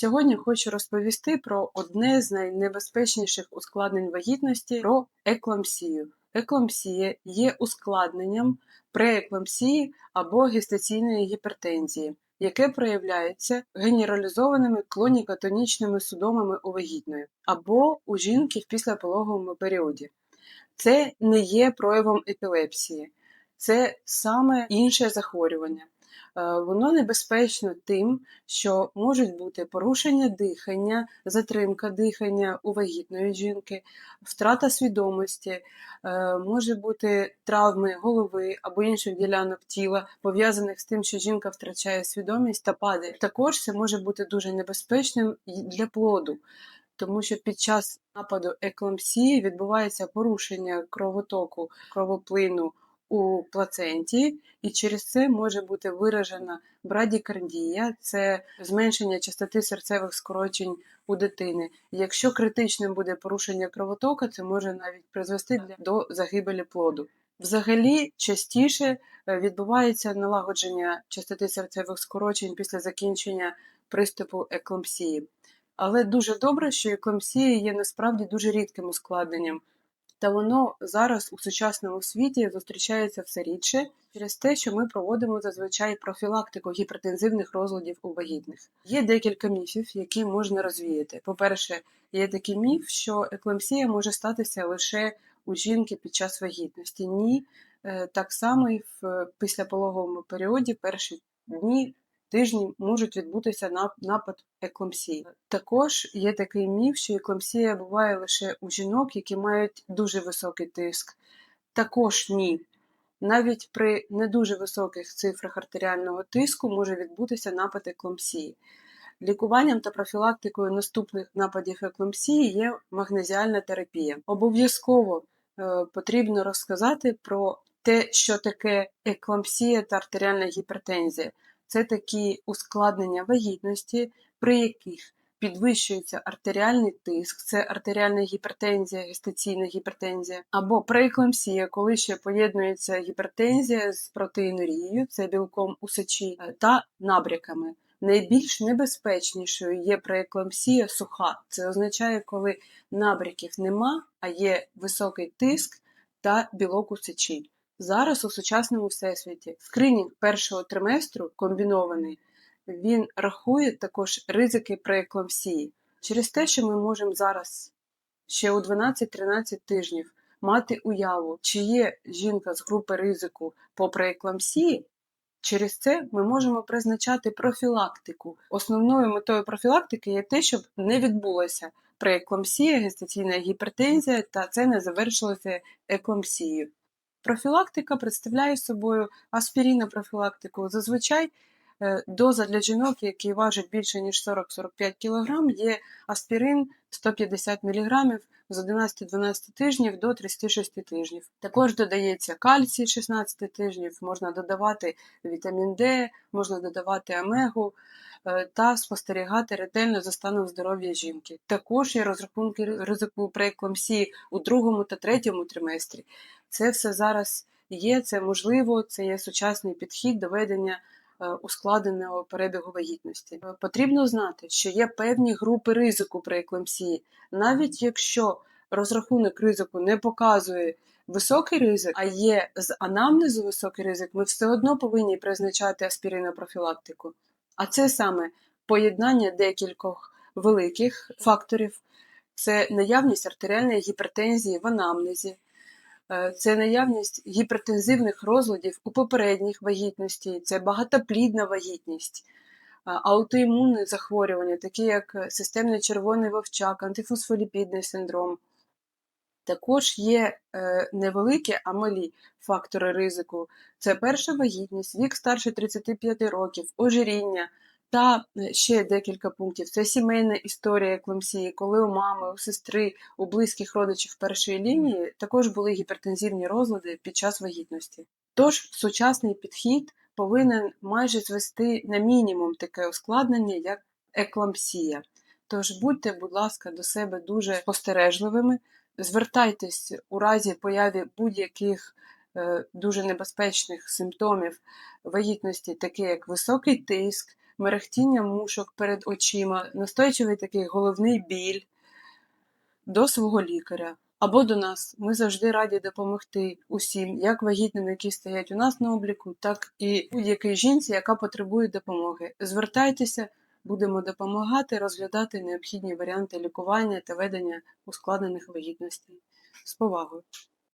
Сьогодні хочу розповісти про одне з найнебезпечніших ускладнень вагітності про еклампсію. Еклампсія є ускладненням прееклампсії або гестаційної гіпертензії, яке проявляється генералізованими клонікатонічними судомами у вагітної або у жінки в післяпологовому періоді. Це не є проявом епілепсії, це саме інше захворювання. Е, воно небезпечно тим, що можуть бути порушення дихання, затримка дихання у вагітної жінки, втрата свідомості, е, може бути травми голови або інших ділянок тіла, пов'язаних з тим, що жінка втрачає свідомість та падає. Також це може бути дуже небезпечним для плоду. Тому що під час нападу еклампсії відбувається порушення кровотоку, кровоплину у плаценті, і через це може бути виражена брадікардія, це зменшення частоти серцевих скорочень у дитини. Якщо критичним буде порушення кровотока, це може навіть призвести до загибелі плоду. Взагалі частіше е, відбувається налагодження частоти серцевих скорочень після закінчення приступу еклампсії. Але дуже добре, що еклампсія є насправді дуже рідким ускладненням та воно зараз у сучасному світі зустрічається все рідше через те, що ми проводимо зазвичай профілактику гіпертензивних розладів у вагітних. Є декілька міфів, які можна розвіяти. По-перше, є такий міф, що еклампсія може статися лише у жінки під час вагітності. Ні, е, так само і в післяпологовому періоді перші дні тижні можуть відбутися напад еклампсії. Також є такий міф, що еклампсія буває лише у жінок, які мають дуже високий тиск. Також ні. Навіть при не дуже високих цифрах артеріального тиску може відбутися напад еклампсії. Лікуванням та профілактикою наступних нападів еклампсії є магнезіальна терапія. Обов'язково е, потрібно розказати про те, що таке еклампсія та артеріальна гіпертензія це такі ускладнення вагітності, при яких підвищується артеріальний тиск, це артеріальна гіпертензія, гестаційна гіпертензія, або прееклампсія, коли ще поєднується гіпертензія з протеїнурією, це білком у сечі, е, та набряками. Найбільш небезпечнішою є прееклампсія суха. Це означає, коли набряків нема, а є високий тиск та білок у сечі. Зараз у сучасному всесвіті скринінг першого триместру комбінований, він рахує також ризики прееклампсії. Через те, що ми можемо зараз ще у 12-13 тижнів мати уяву, чи є жінка з групи ризику по прееклампсії, через це ми можемо призначати профілактику. Основною метою профілактики є те, щоб не відбулося прееклампсія, гестаційна гіпертензія, та це не завершилося еклампсією. Профілактика представляє собою аспірінопрофілактику. Зазвичай е, доза для жінок, які важать більше ніж 40-45 кг, є аспірин 150 мг з 11-12 тижнів до 36 тижнів. Також додається кальцій 16 тижнів, можна додавати вітамін Д, можна додавати омегу та спостерігати ретельно за станом здоров'я жінки. Також є розрахунки ризику прееклампсії у другому та третьому триместрі. Це все зараз є, це можливо, це є сучасний підхід до ведення е, ускладеного перебігу вагітності. Потрібно знати, що є певні групи ризику при еклампсії, навіть якщо розрахунок ризику не показує високий ризик, а є з анамнезу високий ризик, ми все одно повинні призначати аспіринопрофілактику. А це саме поєднання декількох великих факторів: це наявність артеріальної гіпертензії в анамнезі. Е, це наявність гіпертензивних розладів у попередніх вагітності, це багатоплідна вагітність, е, аутоімунне захворювання, такі як системний червоний вовчак, антифосфоліпідний синдром. Також є е, невеликі, а малі фактори ризику. Це перша вагітність, вік старше 35 років, ожиріння, та е, ще декілька пунктів. Це сімейна історія еклампсії, коли у мами, у сестри, у близьких родичів першої лінії також були гіпертензивні розлади під час вагітності. Тож сучасний підхід повинен майже звести на мінімум таке ускладнення, як еклампсія. Тож будьте, будь ласка, до себе дуже спостережливими, звертайтесь у разі появи будь-яких е, дуже небезпечних симптомів вагітності, такі як високий тиск мерехтіння мушок перед очима, настойчивий такий головний біль до свого лікаря або до нас. Ми завжди раді допомогти усім, як вагітним, які стоять у нас на обліку, так і будь-якій жінці, яка потребує допомоги. Звертайтеся, будемо допомагати розглядати необхідні варіанти лікування та ведення ускладнених вагітностей. З повагою.